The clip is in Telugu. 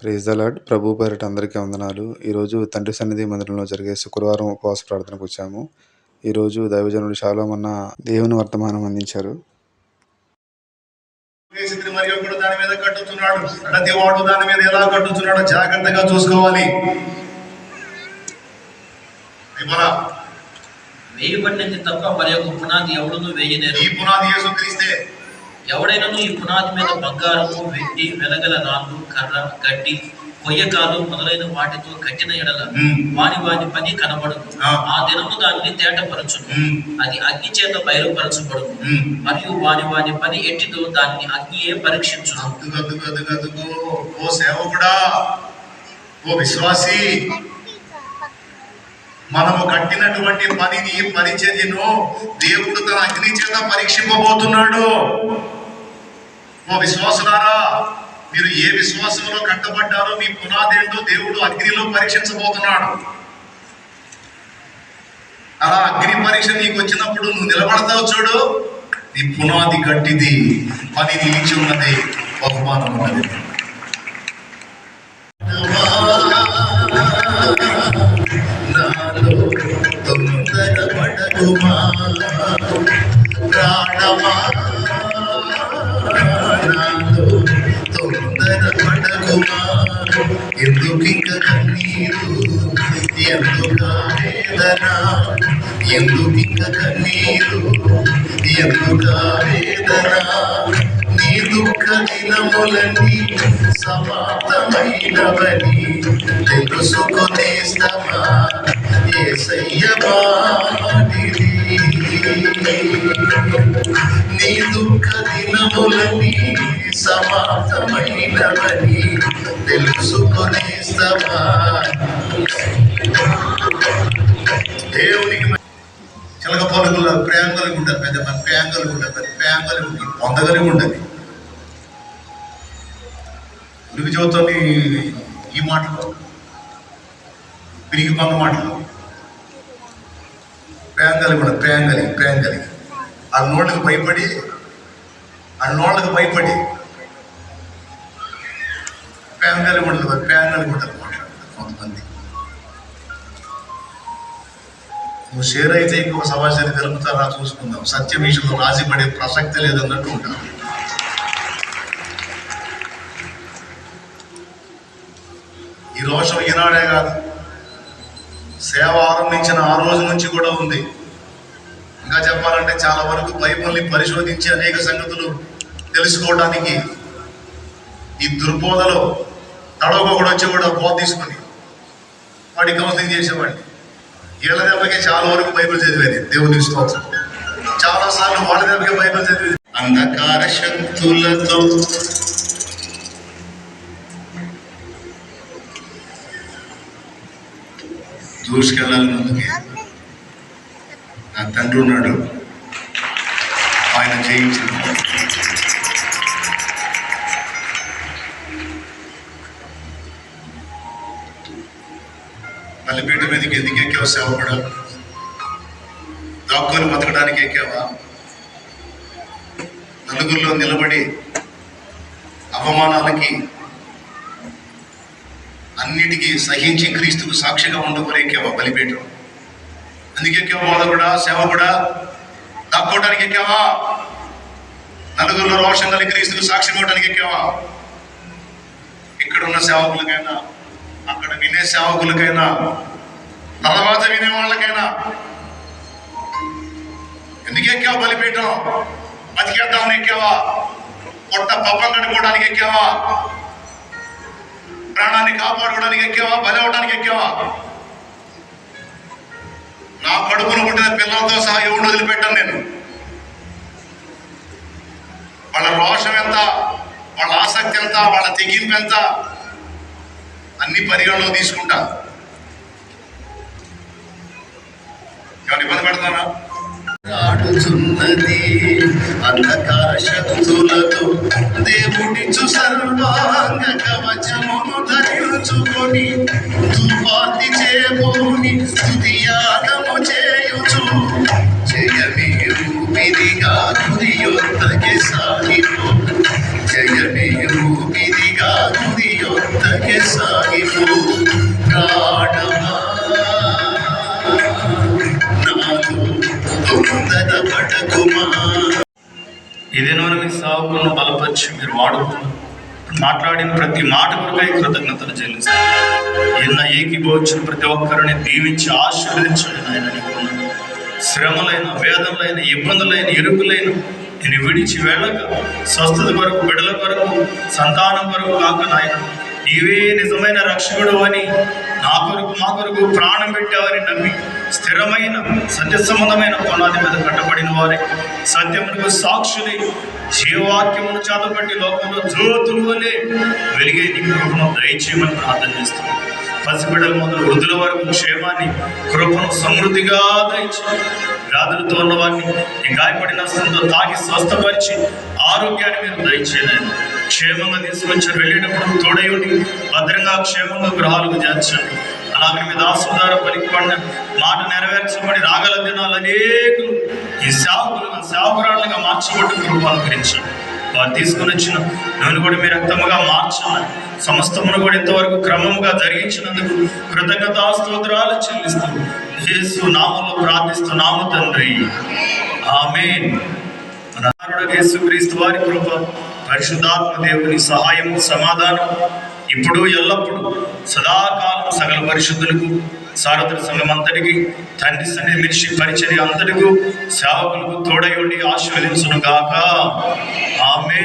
ప్రైజ్ ద లాడ్ ప్రభు పేరిట అందరికీ వందనాలు. ఈరోజు తండ్రి సన్నిధి మందిరంలో జరిగే శుక్రవారం ఉపవాస ప్రార్థనకు వచ్చాము. ఈరోజు దైవజనుడు శాలోమన్న దేవుని వర్తమానం అందించారు. వేసింది మరియు కూడా దాని మీద కట్టుతున్నాడు. ప్రతి వాడు దాని మీద ఎలా కట్టుతున్నాడో జాగ్రత్తగా చూసుకోవాలి. వేయబడినది తప్ప మరి యొక్క పునాది ఎవడును వేయలేరు. ఈ పునాది యేసు క్రీస్తే ఎవడైనను ఈ పునాది మీద బంగారము వెండి వెలగల రాళ్ళు కర్ర గడ్డి కొయ్యకాలు మొదలైన వాటితో కట్టిన ఎడల. వాని వాని పని కనబడదు ఆ. దినము దానిని తేటపరచును. అది అగ్ని చేత బయలుపరచబడును. ఉమ్. మరియు వాని వాని పని ఎట్టిదో దాన్ని అగ్నియే పరీక్షించును. గద్దుకు ఓ సేవకుడా ఓ విశ్వాసి. మనము కట్టినటువంటి పనిని పరిచర్యను దేవుడు తన అగ్ని చేత పరీక్షింపబోతున్నాడు. ఓ విశ్వాసులారా మీరు ఏ విశ్వాసంలో కట్టబడ్డారో మీ పునాదేంటో దేవుడు అగ్నిలో పరీక్షించబోతున్నాడు. అలా అగ్ని పరీక్ష నీకు వచ్చినప్పుడు నువ్వు నిలబడతావు చూడు. నీ పునాది గట్టిది పని నిలిచి ఉన్నది బహుమానం ఉన్నది. ఎందుకింక కన్నీరు? ఎందుక వేదన ఎందుకింక కన్నీరు? ఎందుక వేదన నీ దుఃఖ దినములని సమాప్తమైనవని తెలుసుకొనేస్తమా నీ దుఃఖ దినములని సమాప్తమైనవని తెలుసుకొనేస్తమా దేవునికి చిలక పలుకుల ప్రేమ కలిగి ఉంటుంది పెద్ద మన ప్రేమ కలిగి ఉంటుంది పెద్ద ప్రేమ కలిగి ఉంటుంది పొందగలిగి ఉంటుంది ఉరికి చదువుతాను ఈ మాటలు పిరిగి పొంద మాటలు. ప్రేమ కలిగి ఉండదు ప్రేమ కలిగి ప్రేమ కలిగి ఆ నోళ్ళకి భయపడి ఆ నోళ్ళకి భయపడి ప్రేమ ఉండదు ప్రేమ కలిగి కొంతమంది. నువ్వు షేర్ అయితే ఇంకొక సమాచారం తెలుపుతారా చూసుకుందాం. సత్య విషయంలో రాజీ పడే ప్రసక్తి లేదన్నట్టు ఉంటాం. ఈ రోషం ఈనాడే కాదు సేవ ఆరంభించిన ఆ రోజు నుంచి కూడా ఉంది. ఇంకా చెప్పాలంటే చాలా వరకు బైబిల్ని పరిశోధించి అనేక సంగతులు తెలుసుకోవడానికి ఈ దుర్బోధలో తడవకొకడు వచ్చి కూడా బోధ తీసుకుని వాడి కౌన్సిలింగ్ చేసేవాడిని. ఏళ్ళ దెబ్బకి చాలా వరకు బైబిల్ చదివేది దేవుని స్తోత్రం. చాలా సార్లు వాళ్ళ దెబ్బకి బైబిల్ చదివేది. అంధకార శక్తులతో దూసుకెళ్ళాలి ముందుకి. నా తండ్రి ఉన్నాడు. ఆయన జయించింది బలిపీఠ మీదకి ఎందుకు ఎక్కావు సేవకుడు దాక్కుని బతకడానికి ఎక్కావా? నలుగురిలో నిలబడి అవమానాలకి అన్నిటికీ సహించి క్రీస్తుకు సాక్షిగా ఉండకొని ఎక్కావా బలిపీఠం? అందుకే ఎక్కావా బోధకుడా సేవకుడా దాక్కోవడానికి ఎక్కావా? నలుగురిలో రోషం క్రీస్తుకు సాక్షి ఇవ్వడానికి ఎక్కావా? ఇక్కడ ఉన్న సేవకులకైనా అక్కడ వినే సేవకులకైనా తర్వాత వినే వాళ్ళకైనా. ఎందుకు ఎక్కావు బలిపీఠం? బతికేద్దామని ఎక్కావా? పొట్ట పప్పం కట్టుకోవడానికి ఎక్కావా? ప్రాణాన్ని కాపాడుకోవడానికి ఎక్కావా? బలి అవడానికి ఎక్కావా? నా కడుపును పుట్టిన పిల్లలతో సహా ఎవరు వదిలిపెట్టాను నేను? వాళ్ళ రోషం ఎంత? వాళ్ళ ఆసక్తి ఎంత? వాళ్ళ తెగింపు ఎంత? అన్ని పరిగణలో తీసుకుంటా. ఏమైనా ఇబ్బంది పెడతానా ఆడుచున్నది అంధకార శక్తులతో సర్వాంగ కవచమును ధరించుకొని ఇదేనో మీ సావుకును బలపరిచి మీరు వాడుకున్నారు మాట్లాడిన ప్రతి మాట కొరకై కృతజ్ఞతలు చెల్లిస్తాను. ఎన్న ఏకీభవించిన ప్రతి ఒక్కరిని దీవించి ఆశీర్వదించండి నాయన శ్రమలైన వేదనలైన ఇబ్బందులైన ఇరుకులైన నేను విడిచి వెళ్ళక స్వస్థత కొరకు బిడల కొరకు సంతానం కొరకు కాక నాయన నీవే నిజమైన రక్షకుడు అని నా కొరకు మా కొరకు ప్రాణం పెట్టేవారి నమ్మి స్థిరమైన సత్య సంబంధమైన పునాది మీద కట్టబడిన వారికి సత్యమునకు సాక్షులై జీవాక్యమును చేతపట్టి లోకంలో జ్యోతులు వలె వెలిగే నీ కృపను దయచేయమని ప్రార్థన చేస్తున్నాం. పసిబిడ్డల మొదలు వృద్ధుల వరకు క్షేమాన్ని కృపను సమృద్ధిగా దయచి వ్యాధులతో ఉన్న వారిని ఈ గాయపడిన స్థితితో తాకి స్వస్థపరిచి ఆరోగ్యాన్ని మీరు దయచేయలేదు క్షేమంగా తీసుకొచ్చారు వెళ్ళేటప్పుడు తోడయుడి భద్రంగా క్షేమంగా గృహాలకు చేర్చండి. అలాగే మీ దాసుదార పలికిపడిన మాట నెరవేర్చబడి రాగల దినాలు అనేకులు ఈ సేవకులుగా సేవకురాలుగా మార్చబడి కృప అనుగ్రహించండి వారు తీసుకుని వచ్చిన నూనె కూడా మీ రక్తముగా మార్చాలి సమస్తమును కూడా ఇంతవరకు క్రమముగా జరిగించినందుకు కృతజ్ఞతా స్తోత్రాలు చెల్లిస్తూ యేసు నామంలో ప్రార్థిస్తున్నాము తండ్రి. ఆమె యేసు యేసుక్రీస్తు వారి కృప పరిశుద్ధాత్మ దేవుని సహాయం సమాధానం ఇప్పుడు ఎల్లప్పుడూ సదాకాలం సకల పరిశుద్ధులకు సారథుల సంఘమంతటికి తండ్రి సన్ని మిర్చి పరిచర్య అంతటికు సేవకులకు తోడయుండి ఆశీర్వదించును గాక ఆమె